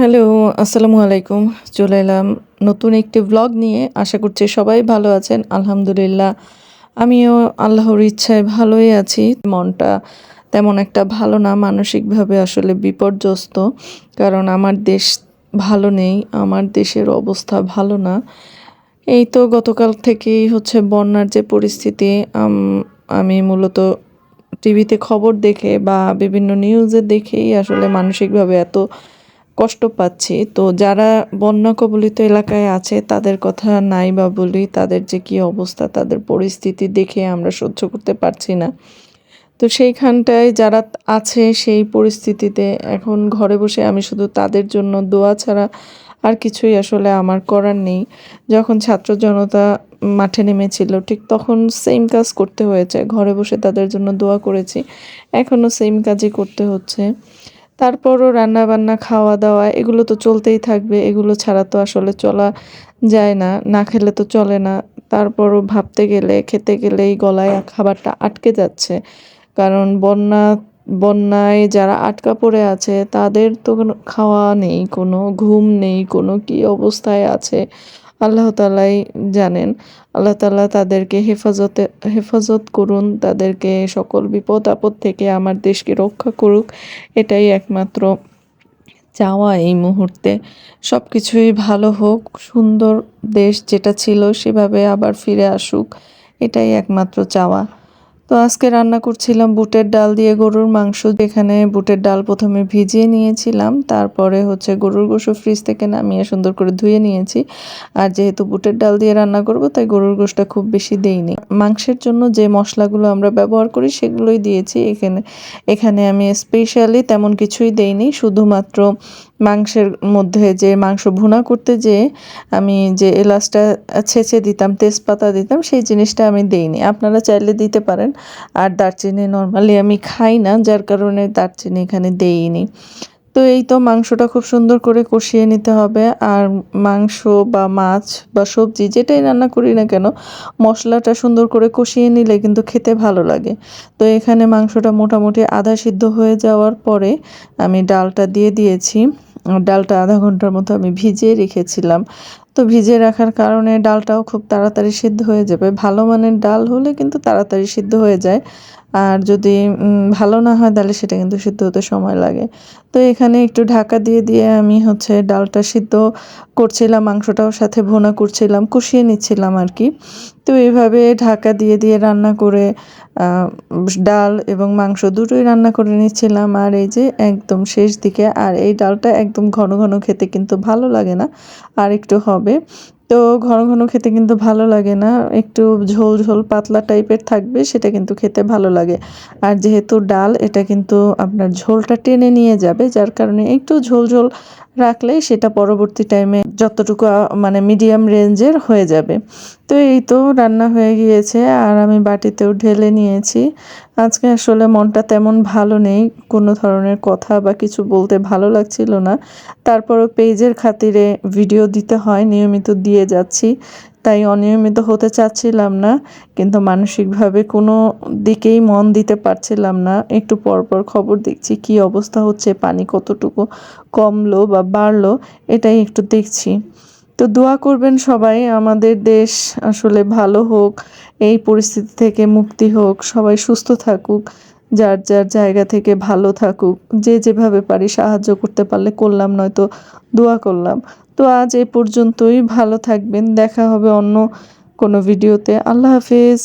Hello, আসসালামু আলাইকুম। চলে এলাম নতুন একটি ব্লগ নিয়ে। আশা করছি সবাই ভালো আছেন। আলহামদুলিল্লাহ, আমিও আল্লাহর ইচ্ছায় ভালোই আছি। মনটা তেমন একটা ভালো না, মানসিকভাবে আসলে বিপর্যস্ত। কারণ আমার দেশ ভালো নেই, আমার দেশের অবস্থা ভালো না। এই তো গতকাল থেকেই হচ্ছে বন্যার যে পরিস্থিতি, আমি মূলত টিভিতে খবর দেখে বা বিভিন্ন নিউজে দেখেই আসলে মানসিকভাবে এত কষ্ট পাচ্ছি। তো যারা বন্যা কবলিত এলাকায় আছে, তাদের কথা নাই বা বলি, তাদের যে কী অবস্থা, তাদের পরিস্থিতি দেখে আমরা সহ্য করতে পারছি না। তো সেইখানটায় যারা আছে, সেই পরিস্থিতিতে এখন ঘরে বসে আমি শুধু তাদের জন্য দোয়া ছাড়া আর কিছুই আসলে আমার করার নেই। যখন ছাত্র জনতা মাঠে নেমেছিল, ঠিক তখন সেম কাজ করতে হয়েছে। ঘরে বসে তাদের জন্য দোয়া করেছি। এখনও সেম কাজই করতে হচ্ছে। তারপরও রান্না বান্না খাওয়া দাওয়া এগুলো তো চলতেই থাকবে। এগুলো ছাড়া তো আসলে চলা যায় না। না খেলে তো চলে না। তারপরও ভাবতে গেলে, খেতে গেলেই গলায় খাবারটা আটকে যাচ্ছে। কারণ বন্যা, বন্যায় যারা আটকা পড়ে আছে, তাদের তো খাওয়া নেই, কোনো ঘুম নেই, কোনো কী অবস্থায় আছে। আল্লাহ তালাই জানেন। আল্লাহ তালা তাদেরকে হেফাজতে, হেফাজত করুন, তাদেরকে সকল বিপদ আপদ থেকে আমার দেশকে রক্ষা করুক, এটাই একমাত্র চাওয়া এই মুহূর্তে। সব কিছুই ভালো হোক, সুন্দর দেশ যেটা ছিল সেভাবে আবার ফিরে আসুক, এটাই একমাত্র চাওয়া। তো আজকে রান্না করছিলাম বুটের ডাল দিয়ে গরুর মাংস। যেখানে বুটের ডাল প্রথমে ভিজিয়ে নিয়েছিলাম, তারপরে হচ্ছে গরুর গোশু ফ্রিজ থেকে নামিয়ে সুন্দর করে ধুয়ে নিয়েছি। আর যেহেতু বুটের ডাল দিয়ে রান্না করব, তাই গরুর গোশটা খুব বেশি দেইনি। মাংসের জন্য যে মশলাগুলো আমরা ব্যবহার করি, সেগুলোই দিয়েছি। এখানে এখানে আমি স্পেশালি তেমন কিছুই দেইনি। শুধুমাত্র মাংসের মধ্যে যে মাংস ভুনা করতে যে আমি যে এলাচটা ছেঁচে দিতাম, তেজপাতা দিতাম, সেই জিনিসটা আমি দেইনি। আপনারা চাইলে দিতে পারেন। আর দারচিনি নর্মালি আমি খাই না, যার কারণে দারচিনি এখানে দেইনি। তো এই তো মাংসটা খুব সুন্দর করে কষিয়ে নিতে হবে। আর মাংস বা মাছ বা সবজি যেটাই রান্না করি না কেন, মশলাটা সুন্দর করে কষিয়ে নিলে কিন্তু খেতে ভালো লাগে। তো এখানে মাংসটা মোটামুটি আধা সিদ্ধ হয়ে যাওয়ার পরে আমি ডালটা দিয়ে দিয়েছি। ডালটা আধা ঘণ্টার মতো আমি ভিজিয়ে রেখেছিলাম। তো ভিজিয়ে রাখার কারণে ডালটাও খুব তাড়াতাড়ি সিদ্ধ হয়ে যাবে। ভালো মানের ডাল হলে কিন্তু তাড়াতাড়ি সিদ্ধ হয়ে যায়। আর যদি ভালো না হয় তাহলে সেটা কিন্তু সিদ্ধ হতে সময় লাগে। তো এখানে একটু ঢাকা দিয়ে দিয়ে আমি হচ্ছে ডালটা সিদ্ধ করছিলাম, মাংসটাও সাথে ভুনা করছিলাম, কষিয়ে নিচ্ছিলাম আর কি তো এইভাবে ঢাকা দিয়ে দিয়ে রান্না করে ডাল এবং মাংস দুটোই রান্না করে নিচ্ছিলাম। আর এই যে একদম শেষ দিকে, আর এই ডালটা একদম ঘন ঘন খেতে কিন্তু ভালো লাগে না। আর একটু হবে। তো ঘন ঘন খেতে কিন্তু ভালো লাগে না। একটু ঝোল ঝোল পাতলা টাইপের থাকবে, সেটা কিন্তু খেতে ভালো লাগে। আর যেহেতু ডাল, এটা কিন্তু আপনার ঝোলটা টেনে নিয়ে যাবে, যার কারণে একটু ঝোল ঝোল রাখলে সেটা পরবর্তী টাইমে যতটুকু মানে মিডিয়াম রেঞ্জের হয়ে যাবে। তো এই তো রান্না হয়ে গিয়েছে আর আমি বাটিতেও ঢেলে নিয়েছি। আজকে আসলে মনটা তেমন ভালো নেই, কোনো ধরনের কথা বা কিছু বলতে ভালো লাগছিল না। তারপরও পেজের খাতিরে ভিডিও দিতে হয়, নিয়মিত দিয়ে যাচ্ছি। তাই অনিয়মিত হতে চাচ্ছিলাম না, কিন্তু মানসিকভাবে কোনো দিকেই মন দিতে পারছিলাম না। একটু পর পর খবর দেখছি কি অবস্থা হচ্ছে, পানি কতটুকু কমলো বা বাড়লো, এটাই একটু দেখছি। তো দোয়া করবেন সবাই, আমাদের দেশ আসলে ভালো হোক, এই পরিস্থিতি থেকে মুক্তি হোক, সবাই সুস্থ থাকুক, যার যার জায়গা থেকে ভালো থাকুক, যে যেভাবে পারি সাহায্য করতে পারলে করলাম, নয়তো দোয়া করলাম। তো আজ এই পর্যন্তই ভালো থাকবেন দেখা হবে অন্য কোনো ভিডিওতে। আল্লাহ হাফেজ।